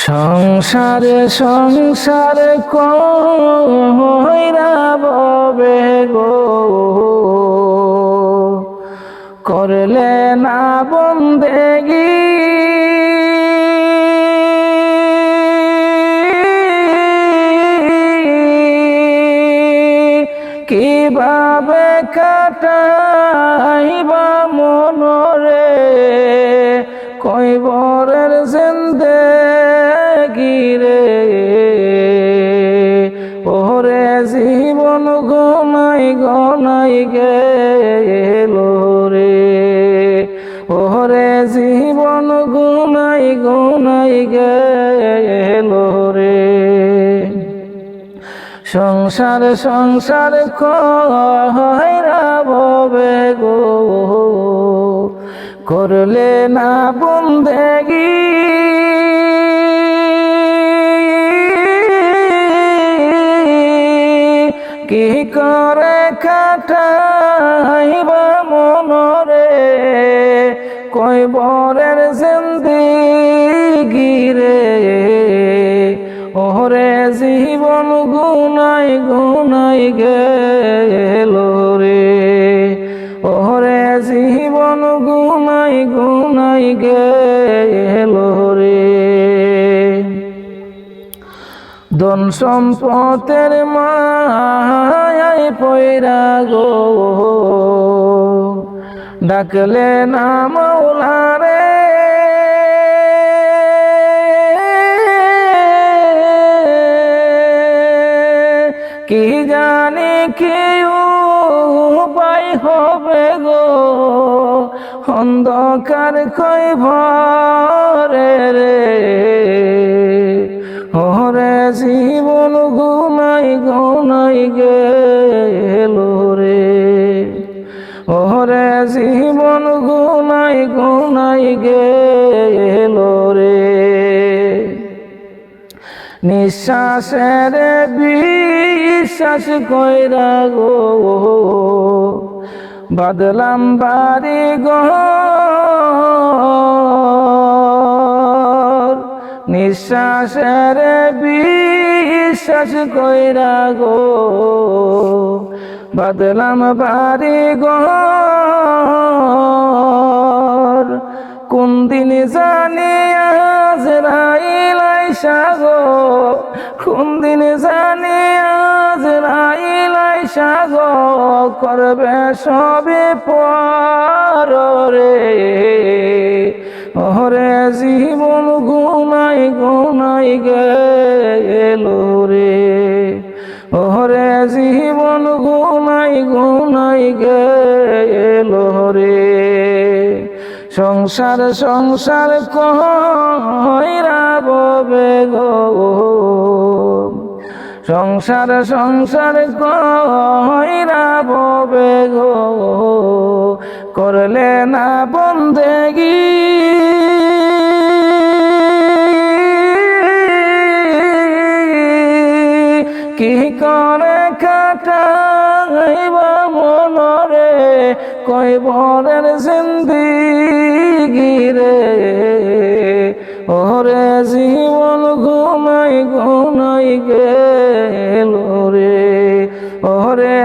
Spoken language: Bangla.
সংসারে সংসারে কইরা গো? করলে না বন্দেগি কীভাবে কাটাইবা গেল রে সংসার সংসার ববে গো। করলে না বন্দেগি। কি করে কাটাইবা মনরে? কই বরের জিন্দিগি রে। জীবন গুনাই গুনাই গেল রে। ওরে জীবন গুনাই গুনাই গেল রে। ধন সম্পদের মায় পয়রা গো। ডাকলে না মৌলারে কি জানি কি উপায় হবে গো? অন্ধকার কই ভরে রে? ওরে জীবন গুনাই গুনাই গেল রে। ওরে জীবন গুনাই গুনাই গেল রে। নিঃশ্বাসের বিশ্বাস কইরা গো। বাদলাম বাড়ি গো নিঃশ্বাসের বিশ্বাস কইরা গো। বাদলাম বাড়ি গো কোন দিন জানি সাগো, কোন দিন জানি আজ রাইলাই সাগো, করবে সবে পর ওরে জীবন গুনাই গুনাই গেল রে। ওরে জীবন গুনাই গুনাই গেল রে। সংসার সংসার কইরা ববে সংসার সংসার কইরা ববে গো। করলে না বন্দেগি। কি করে কাটাইবা মনরে? কই বরের